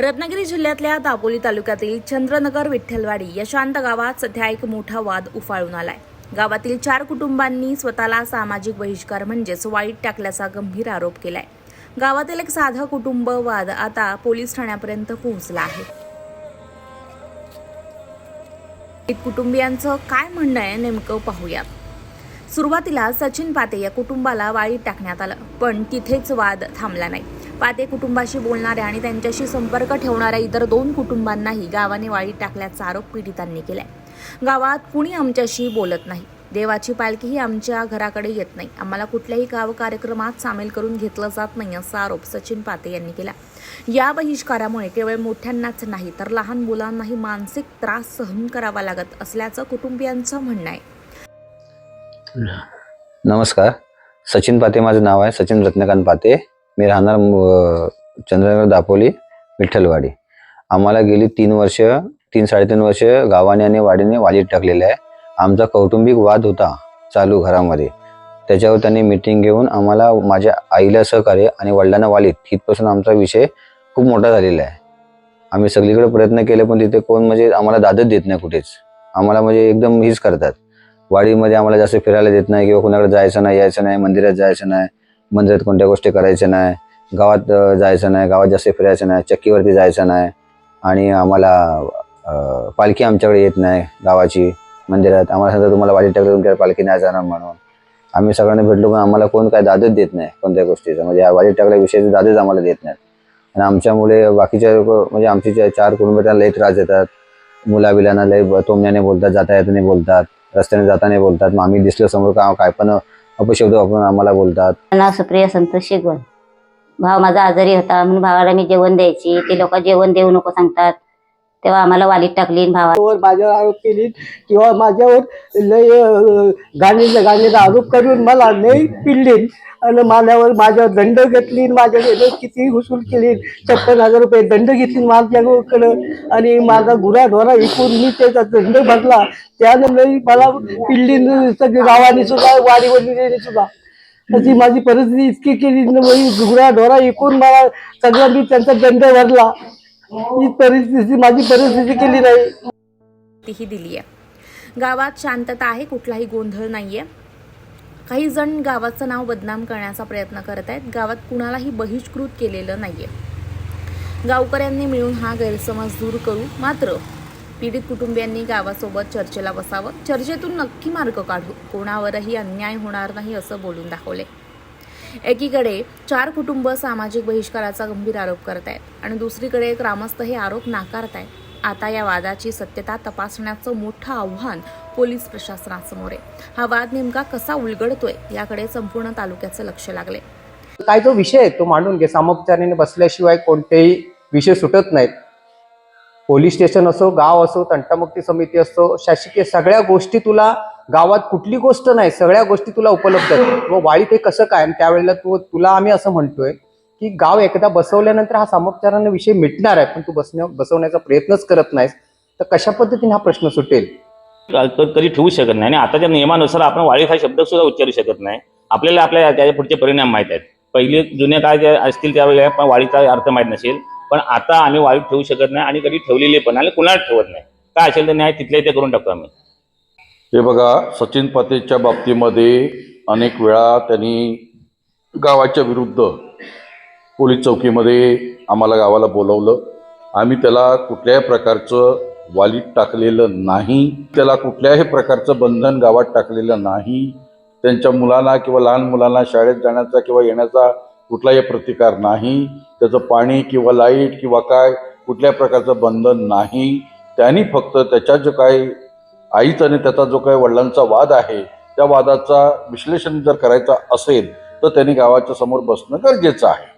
रत्नागिरी जिल्ह्यातल्या दापोली तालुक्यातील चंद्रनगर विठ्ठलवाडी या शांत गावात सध्या एक मोठा वाद उफाळून आलाय. गावातील चार कुटुंबांनी स्वतःला सामाजिक बहिष्कार म्हणजेच वाईट टाकल्याचा गंभीर आरोप केलाय. गावातील एक साधा कुटुंब वाद आता पोलीस ठाण्यापर्यंत पोहोचला आहे. एक कुटुंबियांचं काय म्हणणं आहे नेमकं पाहूयात. सुरुवातीला सचिन पाते या कुटुंबाला वाळीत टाकण्यात आलं पण तिथेच वाद थांबला नाही. पाते कुटुंबाशी बोलणाऱ्या आणि त्यांच्याशी संपर्क ठेवणाऱ्या इतर दोन कुटुंबांनाही गावाने वाळीत टाकल्याचा आरोप पीडितांनी केलाय. गावात कुणी आमच्याशी बोलत नाही. देवाची पालखीही आमच्या घराकडे येत नाही. आम्हाला कुठल्याही गाव कार्यक्रमात सामील करून घेतलं जात नाही असा आरोप सचिन पाते यांनी केला. या बहिष्कारामुळे केवळ मोठ्यांनाच नाही तर लहान मुलांनाही मानसिक त्रास सहन करावा लागत असल्याचं कुटुंबियांचं म्हणणं आहे. नमस्कार. सचिन पाते माझं नाव आहे. सचिन रत्नकांत पाते. मी राहणार चंद्रनगर दापोली विठ्ठलवाडी. आम्हाला गेली तीन वर्ष तीन साडेतीन वर्ष गावाने आणि वाडीने वालीत टाकलेलं आहे. आमचा कौटुंबिक वाद होता चालू घरामध्ये. त्याच्यावर त्यांनी मिटिंग घेऊन आम्हाला माझ्या आईला सहकार्य आणि वडिलांना वालीत. तिथपासून आमचा विषय खूप मोठा झालेला आहे. आम्ही सगळीकडे प्रयत्न केले पण तिथे कोण म्हणजे आम्हाला दादच देत नाही कुठेच. आम्हाला म्हणजे एकदम हीच करतात. वाडीमध्ये आम्हाला जास्त फिरायला देत नाही किंवा कोणाकडे जायचं नाही यायचं नाही मंदिरात जायचं नाही. मंदिरात कोणत्या गोष्टी करायच्या नाही गावात जायचं नाही गावात जास्त फिरायचं नाही चक्कीवरती जायचं नाही आणि आम्हाला पालखी आमच्याकडे येत नाही गावाची मंदिरात. आम्हाला सांगतात तुम्हाला वाडी टाकलं तुमच्या पालखी नाही जाणार म्हणून. आम्ही सगळ्यांना भेटलो पण आम्हाला कोण काय दादच देत नाही कोणत्या गोष्टीचं. म्हणजे या वाडी टाकल्या दादच आम्हाला देत नाहीत. आणि आमच्यामुळे बाकीच्या म्हणजे आमची जे चार कुटुंब त्यांना लई त्रास देतात मुलाबिलांना लई ब- बोलतात जाता येताने बोलतात रस्त्याने जाताना बोलतात. मग आम्ही दिसलो समोर का काय पण अपशब्द वापरून आम्हाला बोलतात. नाव सुप्रिया संतोष शेगवण. भाव माझा आजारी होता म्हणून भावाला मी जेवण द्यायची. ते लोक जेवण देऊ नको सांगतात. तेव्हा आम्हाला वालीत टाकली भावावर भावा वर माझ्यावर आरोप केली किंवा माझ्यावर लय गाणी गाणीचा गाण्याचा आरोप करून मला लय पिल्ली आणि माझ्यावर माझ्यावर दंड घेतली माझ्याकडे किती वसूल केली छप्पन हजार रुपये दंड घेतली माझ्याकडं आणि माझा गुरा ढोरा विकून मी त्याचा दंड भरला. त्यानं लई मला पिल्ली सगळी गावाने सुद्धा वाडीवडीने सुद्धा. अशी माझी परिस्थिती इतकी केली गुरा ढोरा विकून मला सगळं मी त्यांचा दंड भरला. ही परिस्थिती माझी परिस्थिती केली नाही. तीही दिली आहे. गावात शांतता आहे कुठलाही गोंधळ नाहीये. काही जण गावाचं नाव बदनाम करण्याचा प्रयत्न करत आहेत. गावात कुणालाही बहिष्कृत केलेलं नाहीये. गावकऱ्यांनी मिळून हा गैरसमज दूर करू. मात्र पीडित कुटुंबियांनी गावासोबत चर्चेला बसावं. चर्चेतून नक्की मार्ग काढू. कोणावरही अन्याय होणार नाही असं बोलून दाखवले. एकीकडे चार कुटुंब सामाजिक बहिष्काराचा गंभीर आरोप करत आहेत आणि दुसरीकडे ग्रामस्थ हे आरोप नाकारत आहेत आता या वादाची सत्यता तपासण्याचं मोठं आव्हान पोलीस प्रशासनासमोर आहे. हा वाद नेमका कसा उलगडतोय याकडे संपूर्ण तालुक्याचं लक्ष लागले काय जो विषय तो मांडून घे. सामोपचारीने बसल्याशिवाय कोणतेही विषय सुटत नाहीत. पोलीस स्टेशन असो गाव असो तंटामुक्ती समिती असो शासकीय सगळ्या गोष्टी तुला गावात कुठली गोष्ट नाही सगळ्या गोष्टी तुला उपलब्ध आहेत. व वाळीत हे कसं काय आणि त्यावेळेला तू तुला आम्ही असं म्हणतोय की गाव एकदा बसवल्यानंतर हा सामोपचाराने विषय मिटणार आहे पण तू बसण्या बसवण्याचा प्रयत्नच करत नाहीस. तर कशा पद्धतीने हा प्रश्न सुटेल? कधी ठेवू शकत नाही. आणि आताच्या नियमानुसार आपण वाळीत हा शब्द सुद्धा उच्चारू शकत नाही. आपल्याला आपल्या त्याच्या पुढचे परिणाम माहीत आहेत. पहिले जुन्या काळ जे असतील त्यावेळेला पण वाळीचा अर्थ माहीत नसेल. पण आता आम्ही वाळीत ठेवू शकत नाही आणि कधी ठेवलेले पण आणि कुणाला ठेवत नाही. काय असेल तर न्याय तिथल्या इथे करून टाकतो आम्ही. हे बघा सचिन पातेच्या बाबतीमध्ये अनेक वेळा त्यांनी गावाच्या विरुद्ध पोलीस चौकीमध्ये आम्हाला गावाला बोलवलं. आम्ही त्याला कुठल्याही प्रकारचं वालीत टाकलेलं नाही. त्याला कुठल्याही प्रकारचं बंधन गावात टाकलेलं नाही. त्यांच्या मुलांना किंवा लहान मुलांना शाळेत जाण्याचा किंवा येण्याचा कुठलाही प्रतिकार नाही. त्याचं पाणी किंवा लाइट किंवा काय कुठल्या प्रकारचं बंधन नाही. त्यांनी फक्त त्याच्या जो काही आईचा आणि त्याचा जो काही वडिलांचा वाद आहे त्या वादाचा विश्लेषण जर करायचा असेल तर त्यांनी गावाच्या समोर बसणं गरजेचं आहे.